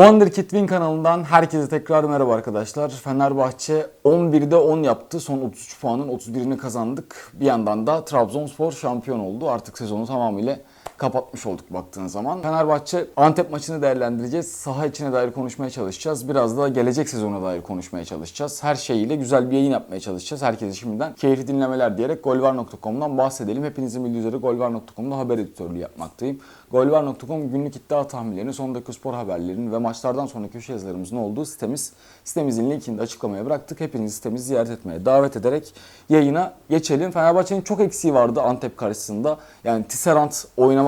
Wonderkid Win kanalından herkese tekrar merhaba arkadaşlar. Fenerbahçe 11'de 10 yaptı. Son 33 puanın 31'ini kazandık. Bir yandan da Trabzonspor şampiyon oldu. Artık sezonu tamamıyla kapatmış olduk baktığın zaman. Fenerbahçe Antep maçını değerlendireceğiz. Saha içine dair konuşmaya çalışacağız. Biraz da gelecek sezona dair konuşmaya çalışacağız. Her şeyiyle güzel bir yayın yapmaya çalışacağız. Herkese şimdiden keyifli dinlemeler diyerek golvar.com'dan bahsedelim. Hepinizin bildiği üzere golvar.com'da haber editörlüğü yapmaktayım. Golvar.com günlük iddia tahminlerini, son dakika spor haberlerinin ve maçlardan sonra köşe yazılarımızın olduğu sitemiz. Sitemizin linkini de açıklamaya bıraktık. Hepinizi sitemizi ziyaret etmeye davet ederek yayına geçelim. Fenerbahçe'nin çok eksiği vardı Antep karşısında. Yani Tisserand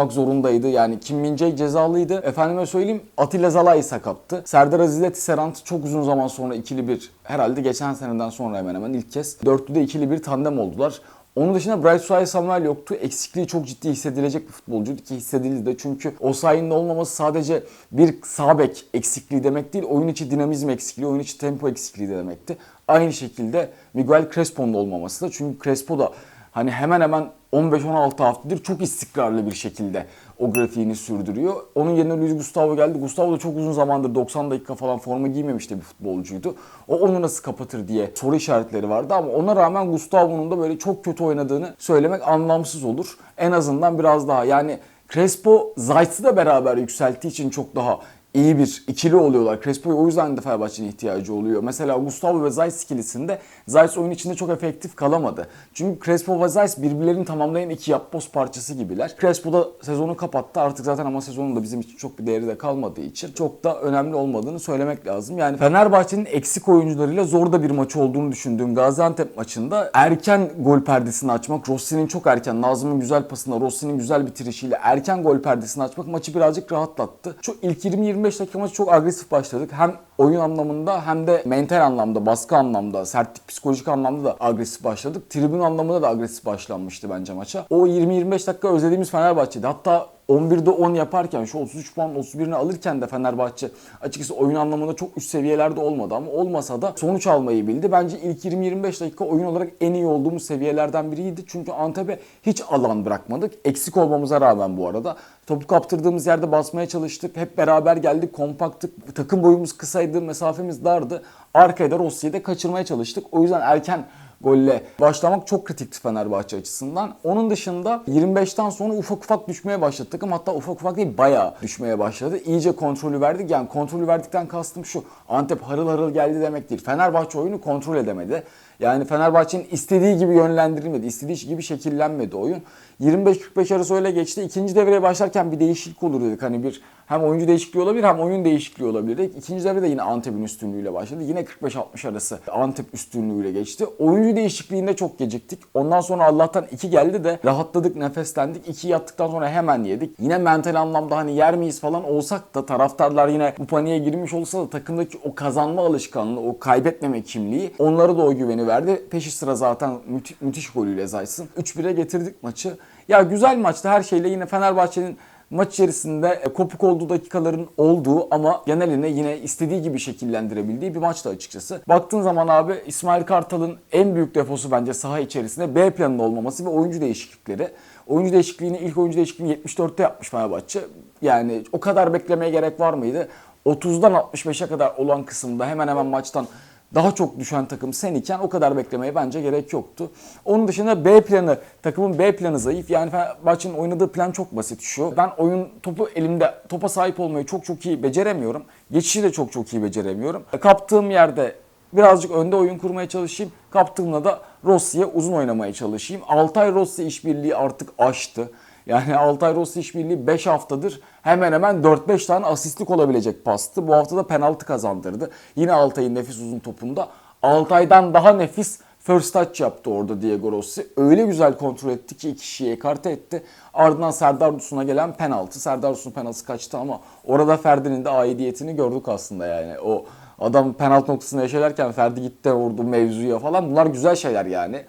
oynamak zorundaydı. Yani Kim Min-jae cezalıydı. Efendime söyleyeyim Atilla Zalai sakattı. Serdar Aziz ile Tisserand çok uzun zaman sonra ikili bir herhalde geçen seneden sonra hemen hemen ilk kez dörtlüde ikili bir tandem oldular. Onun dışında Bright Suarez Samuel yoktu. Eksikliği çok ciddi hissedilecek bir futbolcuydu ki hissedildi de. Çünkü Osayi'nin olmaması sadece bir sağ bek eksikliği demek değil. Oyun içi dinamizm eksikliği, oyun içi tempo eksikliği de demekti. Aynı şekilde Miguel Crespo'nun olmaması da. Çünkü Crespo da hani hemen hemen 15-16 haftadır çok istikrarlı bir şekilde o grafiğini sürdürüyor. Onun yerine Luis Gustavo geldi. Gustavo da çok uzun zamandır 90 dakika falan forma giymemişti bir futbolcuydu. O onu nasıl kapatır diye soru işaretleri vardı ama ona rağmen Gustavo'nun da böyle çok kötü oynadığını söylemek anlamsız olur. En azından biraz daha yani Crespo Zayt'sı da beraber yükselttiği için çok daha iyi bir ikili oluyorlar. Crespo'ya o yüzden de Fenerbahçe'nin ihtiyacı oluyor. Mesela Gustavo ve Zayt ikilisinde Zayt oyun içinde çok efektif kalamadı. Çünkü Crespo ve Zayt birbirlerini tamamlayan iki yapboz parçası gibiler. Crespo da sezonu kapattı artık zaten ama sezonun da bizim için çok bir değeri de kalmadığı için çok da önemli olmadığını söylemek lazım. Yani Fenerbahçe'nin eksik oyuncularıyla zor da bir maç olduğunu düşündüğüm Gaziantep maçında erken gol perdesini açmak, Rossi'nin çok erken, Nazım'ın güzel pasına, Rossi'nin güzel bitirişiyle erken gol perdesini açmak maçı birazcık rahatlattı. Şu ilk 20-25 dakika maçı çok agresif başladık. Hem oyun anlamında hem de mental anlamda, baskı anlamda, sertlik, psikolojik anlamda da agresif başladık. Tribün anlamında da agresif başlanmıştı bence maça. O 20-25 dakika özlediğimiz Fenerbahçe'di. Hatta 11'de 10 yaparken şu 33 puan 31'ini alırken de Fenerbahçe açıkçası oyun anlamında çok üst seviyelerde olmadı ama olmasa da sonuç almayı bildi. Bence ilk 20-25 dakika oyun olarak en iyi olduğumuz seviyelerden biriydi. Çünkü Antep'e hiç alan bırakmadık. Eksik olmamıza rağmen bu arada. Topu kaptırdığımız yerde basmaya çalıştık. Hep beraber geldik, kompakttık. Takım boyumuz kısaydı, mesafemiz dardı. Arkaya da Rossi'yi de kaçırmaya çalıştık. O yüzden erken golle başlamak çok kritikti Fenerbahçe açısından. Onun dışında 25'ten sonra ufak ufak düşmeye başladı takım. Hatta ufak ufak değil bayağı düşmeye başladı. İyice kontrolü verdik. Yani kontrolü verdikten kastım şu. Antep harıl harıl geldi demek değil. Fenerbahçe oyunu kontrol edemedi. Yani Fenerbahçe'nin istediği gibi yönlendirilmedi. istediği gibi şekillenmedi oyun. 25-45 arası öyle geçti. İkinci devreye başlarken bir değişiklik olur dedik. Hani bir hem oyuncu değişikliği olabilir hem oyun değişikliği olabilir dedik. İkinci devre de yine Antep'in üstünlüğüyle başladı. Yine 45-60 arası Antep üstünlüğüyle geçti. Oyuncu değişikliğinde çok geciktik. Ondan sonra Allah'tan 2 geldi de rahatladık, nefeslendik. 2 yattıktan sonra hemen yedik. Yine mental anlamda hani yer miyiz falan olsak da taraftarlar yine bu paniğe girmiş olsa da takımdaki o kazanma alışkanlığı, o kaybetmeme kimliği onlara da o güveni verdi. Peşi sıra zaten müthi- müthiş golüyle Zayt'sın. 3-1'e getirdik maçı. Ya güzel maçtı her şeyle yine Fenerbahçe'nin maç içerisinde e, kopuk olduğu dakikaların olduğu ama geneline yine istediği gibi şekillendirebildiği bir maçtı açıkçası. Baktığın zaman abi İsmail Kartal'ın en büyük defosu bence saha içerisinde B planında olmaması ve oyuncu değişiklikleri. Oyuncu değişikliğini ilk oyuncu değişikliğini 74'te yapmış Fenerbahçe. Yani o kadar beklemeye gerek var mıydı? 30'dan 65'e kadar olan kısımda hemen hemen maçtan daha çok düşen takım sen iken o kadar beklemeye bence gerek yoktu. Onun dışında B planı, takımın B planı zayıf. Yani Fenerbahçe'nin oynadığı plan çok basit şu. Ben oyun topu elimde topa sahip olmayı çok çok iyi beceremiyorum. Geçişi de çok çok iyi beceremiyorum. Kaptığım yerde birazcık önde oyun kurmaya çalışayım. Kaptığımda da Rossi'ye uzun oynamaya çalışayım. Altay Rossi işbirliği artık aştı. Yani Altay Rossi işbirliği 5 haftadır hemen hemen 4-5 tane asistlik olabilecek pastı. Bu hafta da penaltı kazandırdı. Yine Altay'ın nefis uzun topunda. Altay'dan daha nefis first touch yaptı orada Diego Rossi. Öyle güzel kontrol etti ki iki kişiyi ekarte etti. Ardından Serdar Dursun'a gelen penaltı. Serdar Dursun penaltısı kaçtı ama orada Ferdi'nin de aidiyetini gördük aslında yani. O adam penaltı noktasında yaşarken Ferdi gitti vurdu mevzuya falan. Bunlar güzel şeyler yani.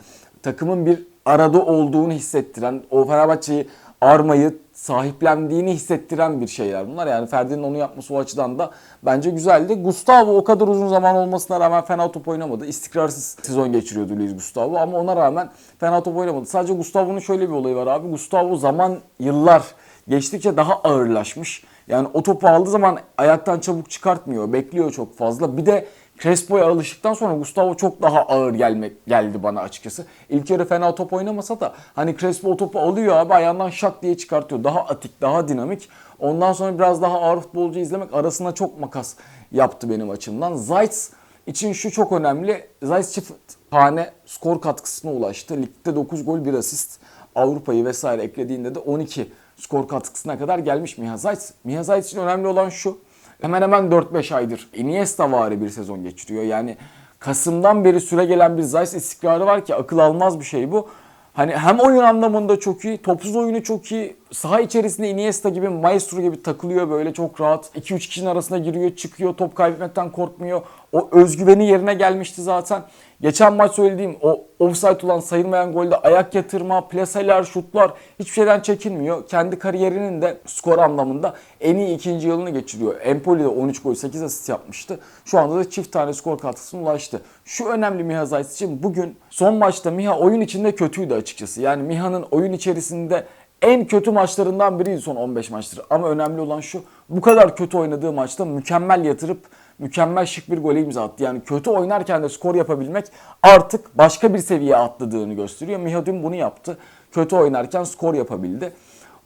Takımın bir arada olduğunu hissettiren, o Fenerbahçe'yi armayı sahiplendiğini hissettiren bir şeyler bunlar. Yani Ferdi'nin onu yapması o açıdan da bence güzeldi. Gustavo o kadar uzun zaman olmasına rağmen fena top oynamadı. İstikrarsız sezon geçiriyordu Luis Gustavo ama ona rağmen fena top oynamadı. Sadece Gustavo'nun şöyle bir olayı var abi. Gustavo zaman yıllar geçtikçe daha ağırlaşmış. Yani o topu aldığı zaman ayaktan çabuk çıkartmıyor. Bekliyor çok fazla. Bir de Crespo'ya alıştıktan sonra Gustavo çok daha ağır gelmek geldi bana açıkçası. İlk yarı fena top oynamasa da hani Crespo o topu alıyor abi ayağından şak diye çıkartıyor. Daha atik, daha dinamik. Ondan sonra biraz daha ağır futbolcu izlemek arasına çok makas yaptı benim açımdan. Zayt için şu çok önemli. Zayt çift tane skor katkısına ulaştı. Ligde 9 gol 1 asist. Avrupa'yı vesaire eklediğinde de 12 skor katkısına kadar gelmiş Miha Zayt. Miha Zayt için önemli olan şu. Hemen hemen 4-5 aydır Iniesta vari bir sezon geçiriyor. Yani Kasım'dan beri süre gelen bir Zayt istikrarı var ki akıl almaz bir şey bu. Hani hem oyun anlamında çok iyi, topsuz oyunu çok iyi. Saha içerisinde Iniesta gibi, Maestro gibi takılıyor böyle çok rahat. 2-3 kişinin arasına giriyor, çıkıyor, top kaybetmekten korkmuyor. O özgüveni yerine gelmişti zaten. Geçen maç söylediğim o offside olan sayılmayan golde ayak yatırma, plaseler, şutlar hiçbir şeyden çekinmiyor. Kendi kariyerinin de skor anlamında en iyi ikinci yılını geçiriyor. Empoli'de 13 gol 8 asist yapmıştı. Şu anda da çift tane skor katkısına ulaştı. Şu önemli Miha Zayt için bugün son maçta Miha oyun içinde kötüydü açıkçası. Yani Miha'nın oyun içerisinde en kötü maçlarından biriydi son 15 maçtır. Ama önemli olan şu bu kadar kötü oynadığı maçta mükemmel yatırıp mükemmel şık bir gole imza attı. Yani kötü oynarken de skor yapabilmek artık başka bir seviyeye atladığını gösteriyor. Miha dün bunu yaptı. Kötü oynarken skor yapabildi.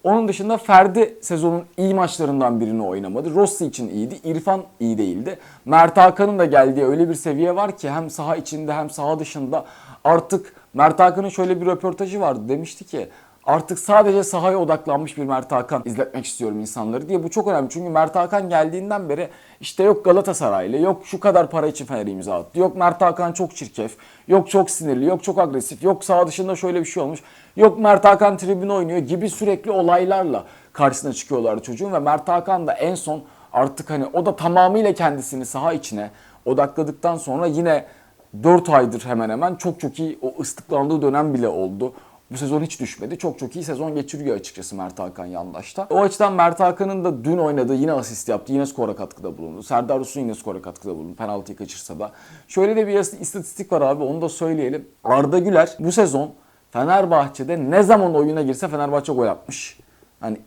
Onun dışında Ferdi sezonun iyi maçlarından birini oynamadı. Rossi için iyiydi. İrfan iyi değildi. Mert Hakan'ın da geldiği öyle bir seviye var ki hem saha içinde hem saha dışında artık Mert Hakan'ın şöyle bir röportajı vardı. Demişti ki artık sadece sahaya odaklanmış bir Mert Hakan izletmek istiyorum insanları diye. Bu çok önemli çünkü Mert Hakan geldiğinden beri işte yok Galatasaraylı, yok şu kadar para için Fener'e imza attı, yok Mert Hakan çok çirkef, yok çok sinirli, yok çok agresif, yok saha dışında şöyle bir şey olmuş, yok Mert Hakan tribüne oynuyor gibi sürekli olaylarla karşısına çıkıyorlardı çocuğun ve Mert Hakan da en son artık hani o da tamamıyla kendisini saha içine odakladıktan sonra yine 4 aydır hemen hemen çok çok iyi o ıslıklandığı dönem bile oldu. Bu sezon hiç düşmedi. Çok çok iyi sezon geçiriyor açıkçası Mert Hakan yandaşta. O açıdan Mert Hakan'ın da dün oynadığı yine asist yaptı. Yine skora katkıda bulundu. Serdar Rus'un yine skora katkıda bulundu. Penaltıyı kaçırsa da. Şöyle de bir istatistik var abi onu da söyleyelim. Arda Güler bu sezon Fenerbahçe'de ne zaman oyuna girse Fenerbahçe gol atmış. Hani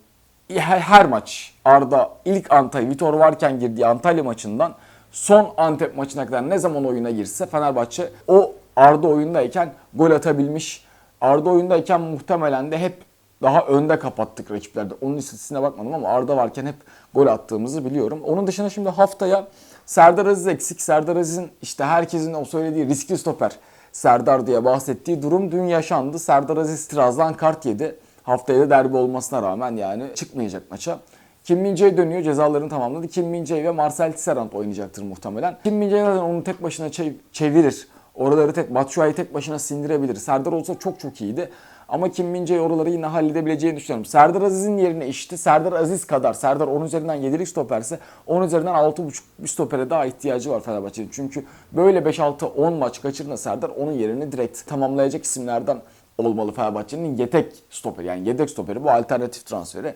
her maç Arda ilk Antalya, Vitor varken girdiği Antalya maçından son Antep maçına kadar ne zaman oyuna girse Fenerbahçe o Arda oyundayken gol atabilmiş. Arda oyundayken muhtemelen de hep daha önde kapattık rakiplerde. Onun istatistiğine bakmadım ama Arda varken hep gol attığımızı biliyorum. Onun dışında şimdi haftaya Serdar Aziz eksik. Serdar Aziz'in işte herkesin o söylediği riskli stoper Serdar diye bahsettiği durum dün yaşandı. Serdar Aziz Tiraz'dan kart yedi. Haftaya da derbi olmasına rağmen yani çıkmayacak maça. Kim Min-jae dönüyor cezalarını tamamladı. Kim Min-jae ve Marcel Tisserand oynayacaktır muhtemelen. Kim Min-jae zaten onu tek başına çev- çevirir. Oraları tek, Batshuayi tek başına sindirebilir. Serdar olsa çok çok iyiydi. Ama Kim Min-jae oraları yine halledebileceğini düşünüyorum. Serdar Aziz'in yerine işte Serdar Aziz kadar. Serdar 10 üzerinden 7'lik stoperse 10 üzerinden 6.5 bir stopere daha ihtiyacı var Fenerbahçe'nin. Çünkü böyle 5-6-10 maç kaçırına Serdar onun yerini direkt tamamlayacak isimlerden olmalı Fenerbahçe'nin yedek stoperi. Yani yedek stoperi bu alternatif transferi.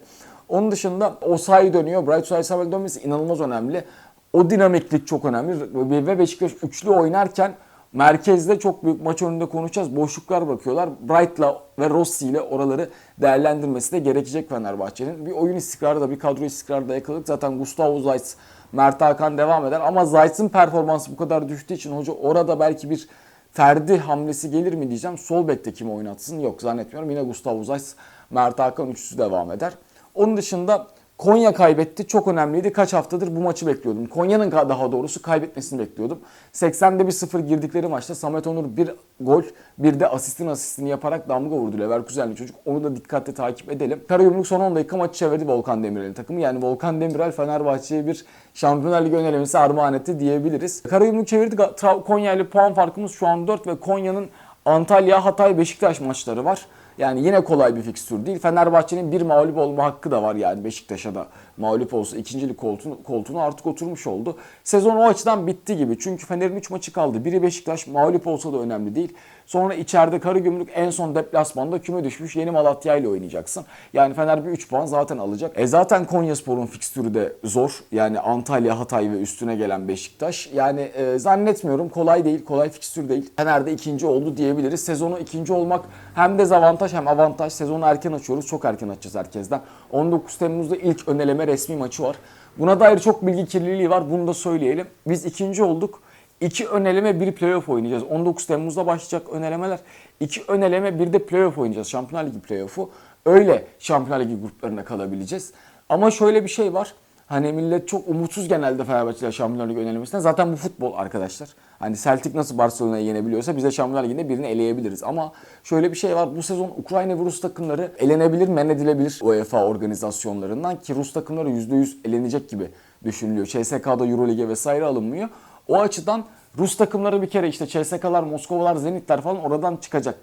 Onun dışında Osayi dönüyor. Bright Osayi Samuel dönmesi inanılmaz önemli. O dinamiklik çok önemli. Ve Beşiktaş üçlü oynarken merkezde çok büyük maç önünde konuşacağız. Boşluklar bırakıyorlar. Bright'la ve Rossi ile oraları değerlendirmesi de gerekecek Fenerbahçe'nin. Bir oyun istikrarı da bir kadro istikrarı da yakaladık. Zaten Gustavo Zayt, Mert Hakan devam eder. Ama Zayt'ın performansı bu kadar düştüğü için hoca orada belki bir Ferdi hamlesi gelir mi diyeceğim. Sol bekte kim oynatsın? Yok zannetmiyorum. Yine Gustavo Zayt, Mert Hakan üçlüsü devam eder. Onun dışında Konya kaybetti. Çok önemliydi. Kaç haftadır bu maçı bekliyordum. Konya'nın daha doğrusu kaybetmesini bekliyordum. 80'de bir 0 girdikleri maçta Samet Onur bir gol bir de asistin asistini yaparak damga vurdu Leverkusenli çocuk. Onu da dikkatle takip edelim. Karagümrük son 10 dakika maçı çevirdi Volkan Demirel'in takımı. Yani Volkan Demirel Fenerbahçe'ye bir Şampiyonlar Ligi önelemesi armağan etti diyebiliriz. Karagümrük çevirdi. Konya ile puan farkımız şu an 4 ve Konya'nın Antalya, Hatay, Beşiktaş maçları var. Yani yine kolay bir fikstür değil. Fenerbahçe'nin bir mağlup olma hakkı da var yani Beşiktaş'a da mağlup olsa ikincilik koltuğunu, koltuğunu artık oturmuş oldu. Sezon o açıdan bitti gibi. Çünkü Fener'in 3 maçı kaldı. Biri Beşiktaş mağlup olsa da önemli değil. Sonra içeride Karagümrük en son deplasmanda küme düşmüş yeni Malatya ile oynayacaksın. Yani Fener bir 3 puan zaten alacak. E zaten Konyaspor'un fikstürü de zor. Yani Antalya, Hatay ve üstüne gelen Beşiktaş. Yani e, zannetmiyorum kolay değil, kolay fikstür değil. Fener de ikinci oldu diyebiliriz. Sezonu ikinci olmak hem dezavantaj hem avantaj. Sezonu erken açıyoruz. Çok erken açacağız herkesten. 19 Temmuz'da ilk öneleme resmi maçı var. Buna dair çok bilgi kirliliği var. Bunu da söyleyelim. Biz ikinci olduk. İki öneleme bir playoff oynayacağız. 19 Temmuz'da başlayacak önelemeler. İki öneleme bir de playoff oynayacağız. Şampiyonlar Ligi playoff'u. Öyle Şampiyonlar Ligi gruplarına kalabileceğiz. Ama şöyle bir şey var. Hani millet çok umutsuz genelde Fenerbahçe'yle Şampiyonlar Ligi önelemesinden. Zaten bu futbol arkadaşlar. Hani Celtic nasıl Barcelona'yı yenebiliyorsa biz de Şampiyonlar Ligi'nde birini eleyebiliriz. Ama şöyle bir şey var. Bu sezon Ukrayna ve Rus takımları elenebilir, men edilebilir UEFA organizasyonlarından ki Rus takımları %100 elenecek gibi düşünülüyor. CSK'da Euroleague vesaire alınmıyor. O açıdan Rus takımları bir kere işte CSK'lar, Moskovalar, Zenitler falan oradan çıkacak.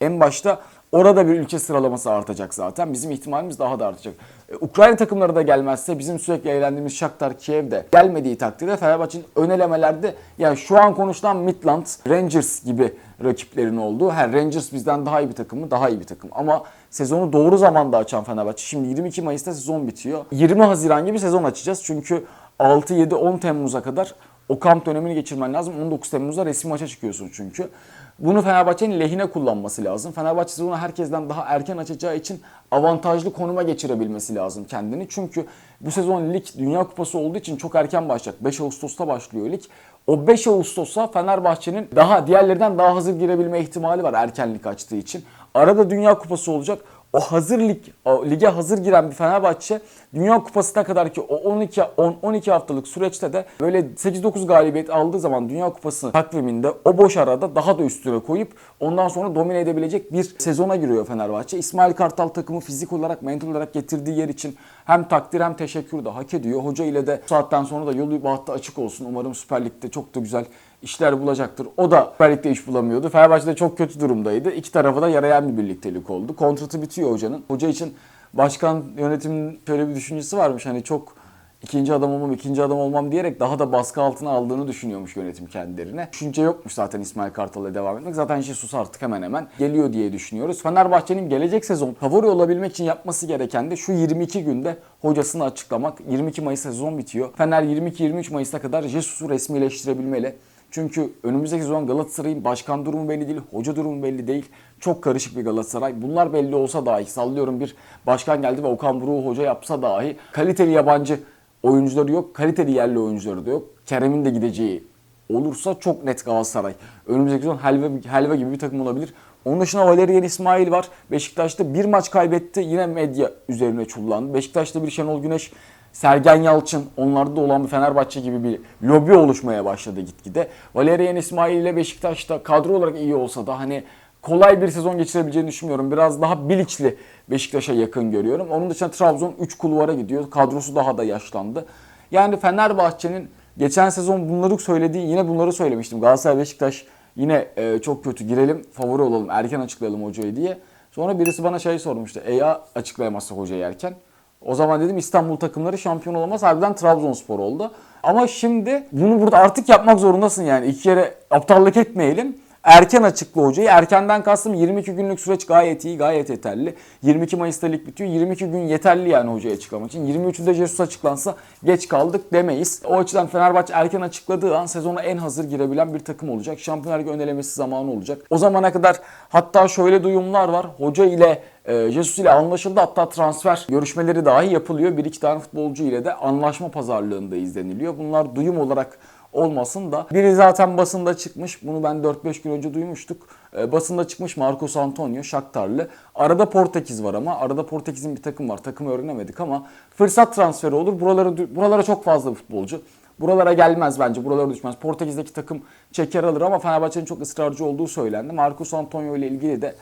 En başta orada bir ülke sıralaması artacak zaten. Bizim ihtimalimiz daha da artacak. E, Ukrayna takımları da gelmezse bizim sürekli eğlendiğimiz Shakhtar Kiev de gelmediği takdirde Fenerbahçe'nin ön elemelerde yani şu an konuşulan Midland, Rangers gibi rakiplerin olduğu. Her Rangers bizden daha iyi bir takım mı? Daha iyi bir takım. Ama sezonu doğru zamanda açan Fenerbahçe. Şimdi 22 Mayıs'ta sezon bitiyor. 20 Haziran gibi sezon açacağız. Çünkü 6, 7, 10 Temmuz'a kadar o kamp dönemini geçirmen lazım. 19 Temmuz'da resmi maça çıkıyorsun çünkü. Bunu Fenerbahçe'nin lehine kullanması lazım. Fenerbahçe sezonu herkesten daha erken açacağı için avantajlı konuma geçirebilmesi lazım kendini. Çünkü bu sezon lig Dünya Kupası olduğu için çok erken başlayacak. 5 Ağustos'ta başlıyor lig. O 5 Ağustos'a Fenerbahçe'nin daha diğerlerinden daha hazır girebilme ihtimali var erkenlik açtığı için. Arada Dünya Kupası olacak o hazır lig, o lige hazır giren bir Fenerbahçe Dünya Kupası'na kadar ki o 12 10 12 haftalık süreçte de böyle 8-9 galibiyet aldığı zaman Dünya Kupası takviminde o boş arada daha da üstüne koyup ondan sonra domine edebilecek bir sezona giriyor Fenerbahçe. İsmail Kartal takımı fizik olarak, mental olarak getirdiği yer için hem takdir hem teşekkür de hak ediyor. Hoca ile de saatten sonra da yolu bahtı açık olsun. Umarım Süper Lig'de çok da güzel işler bulacaktır. O da Lig'de iş bulamıyordu. Fenerbahçe de çok kötü durumdaydı. İki tarafa da yarayan bir birliktelik oldu. Kontratı bitiyor hocanın. Hoca için başkan yönetimin şöyle bir düşüncesi varmış. Hani çok ikinci adam olmam, ikinci adam olmam diyerek daha da baskı altına aldığını düşünüyormuş yönetim kendilerine. Düşünce yokmuş zaten İsmail Kartal'la devam etmek. Zaten Jesus artık hemen hemen geliyor diye düşünüyoruz. Fenerbahçe'nin gelecek sezon favori olabilmek için yapması gereken de şu 22 günde hocasını açıklamak. 22 Mayıs sezon bitiyor. Fener 22-23 Mayıs'a kadar Jesus'u resmileştirebilmeli. Çünkü önümüzdeki sezon Galatasaray'ın başkan durumu belli değil, hoca durumu belli değil. Çok karışık bir Galatasaray. Bunlar belli olsa dahi, sallıyorum bir başkan geldi ve Okan Buruk'u hoca yapsa dahi kaliteli yabancı oyuncuları yok, kaliteli yerli oyuncuları da yok. Kerem'in de gideceği olursa çok net Galatasaray. Önümüzdeki sezon helva, helva gibi bir takım olabilir. Onun dışında Valerian İsmail var. Beşiktaş'ta bir maç kaybetti. Yine medya üzerine çullandı. Beşiktaş'ta bir Şenol Güneş Sergen Yalçın, onlarda da olan bir Fenerbahçe gibi bir lobi oluşmaya başladı gitgide. Valerian İsmail ile Beşiktaş'ta kadro olarak iyi olsa da hani kolay bir sezon geçirebileceğini düşünmüyorum. Biraz daha bilinçli Beşiktaş'a yakın görüyorum. Onun dışında Trabzon 3 kulvara gidiyor. Kadrosu daha da yaşlandı. Yani Fenerbahçe'nin geçen sezon bunları söylediği yine bunları söylemiştim. Galatasaray Beşiktaş yine e, çok kötü girelim favori olalım erken açıklayalım hocayı diye. Sonra birisi bana şey sormuştu. E ya açıklayamazsa hocayı erken? O zaman dedim İstanbul takımları şampiyon olamaz. Harbiden Trabzonspor oldu. Ama şimdi bunu burada artık yapmak zorundasın yani. İki kere aptallık etmeyelim. Erken açıkla hocayı. Erkenden kastım 22 günlük süreç gayet iyi, gayet yeterli. 22 Mayıs'ta lig bitiyor. 22 gün yeterli yani hocayı açıklamak için. 23'ünde Jesus açıklansa geç kaldık demeyiz. O açıdan Fenerbahçe erken açıkladığı an sezona en hazır girebilen bir takım olacak. Şampiyonlar Ligi önelemesi zamanı olacak. O zamana kadar hatta şöyle duyumlar var. Hoca ile e, Jesus ile anlaşıldı hatta transfer görüşmeleri dahi yapılıyor. Bir iki tane futbolcu ile de anlaşma pazarlığında izleniliyor. Bunlar duyum olarak olmasın da. Biri zaten basında çıkmış. Bunu ben 4-5 gün önce duymuştuk. E, basında çıkmış Marcos Antonio Shakhtarlı. Arada Portekiz var ama. Arada Portekiz'in bir takım var. Takımı öğrenemedik ama fırsat transferi olur. Buralara, buralara çok fazla futbolcu. Buralara gelmez bence. Buralara düşmez. Portekiz'deki takım çeker alır ama Fenerbahçe'nin çok ısrarcı olduğu söylendi. Marcos Antonio ile ilgili de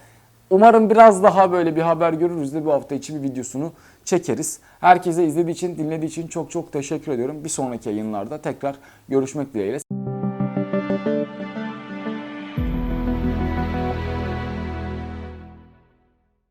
Umarım biraz daha böyle bir haber görürüz de bu hafta içi bir videosunu çekeriz. Herkese izlediği için, dinlediği için çok çok teşekkür ediyorum. Bir sonraki yayınlarda tekrar görüşmek dileğiyle.